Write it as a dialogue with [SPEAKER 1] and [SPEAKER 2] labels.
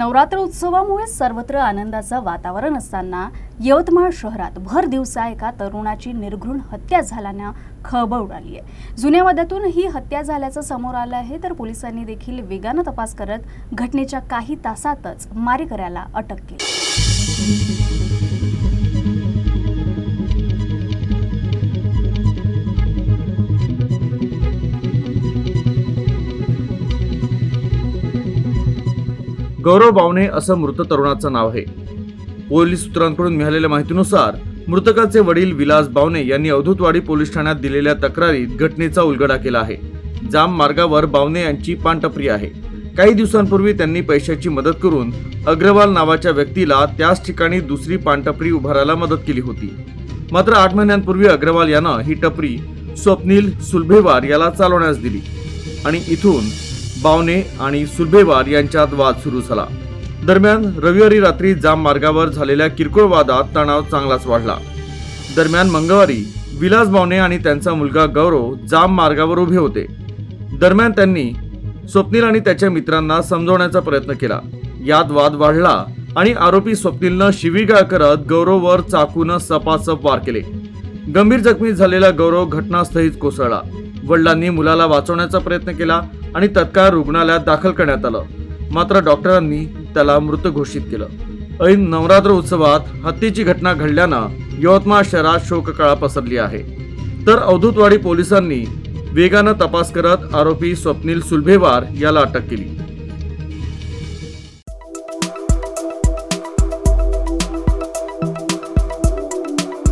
[SPEAKER 1] नवरात्र उत्सवामुळे सर्वत्र आनंदाचं वातावरण असताना यवतमाळ शहरात भर दिवसा एका तरुणाची निर्घृण हत्या झाल्यानं खळबळ उडाली आहे. जुन्या वादातून ही हत्या झाल्याचं समोर आलं आहे तर पोलिसांनी देखील वेगानं तपास करत घटनेच्या काही तासातच मारेकऱ्याला अटक केली.
[SPEAKER 2] गौरव बावणे असं मृत तरुणाचं नाव आहे. पोलीस सूत्रांकडून मिळालेल्या माहितीनुसार मृतकाचे वडील विलास बावणे यांनी अवधूतवाडी पोलीस ठाण्यात दिलेल्या तक्रारीत घटनेचा उलगडा केला आहे. जाम मार्गावर बावणे यांची पानटपरी आहे. काही दिवसांपूर्वी त्यांनी पैशाची मदत करून अग्रवाल नावाच्या व्यक्तीला त्याच ठिकाणी दुसरी पानटपरी उभारायला मदत केली होती. मात्र आठ महिन्यांपूर्वी अग्रवाल यानं ही टपरी स्वप्नील सुलभेवार याला चालवण्यास दिली आणि इथून बावने आणि सुलभेवार यांच्यात वाद सुरू झाला. दरम्यान रविवारी रात्री जाम मार्गावर झालेल्या किरकोळ वादात तणाव चांगलाच वाढला. दरम्यान मंगळवारी विलास बावने आणि त्यांचा मुलगा गौरव जाम मार्गावर उभे होते. दरम्यान त्यांनी स्वप्नील आणि त्याच्या मित्रांना समजवण्याचा प्रयत्न केला. यात वाद वाढला आणि आरोपी स्वप्नीलनं शिवीगाळ करत गौरववर चाकूनं सपासप वार केले. गंभीर जखमी झालेला गौरव घटनास्थळीच कोसळला. वडिलांनी मुलाला वाचवण्याचा प्रयत्न केला आणि तत्काळ रुग्णालयात दाखल करण्यात आलं. मात्र डॉक्टरांनी त्याला मृत घोषित केलं. ऐन नवरात्र उत्सवात हत्येची घटना घडल्यानं यवतमाळ शहरात शोककळा पसरली आहे. तर अवधूतवाडी पोलिसांनी वेगानं तपास करत आरोपी स्वप्नील सुलभेवार याला अटक केली.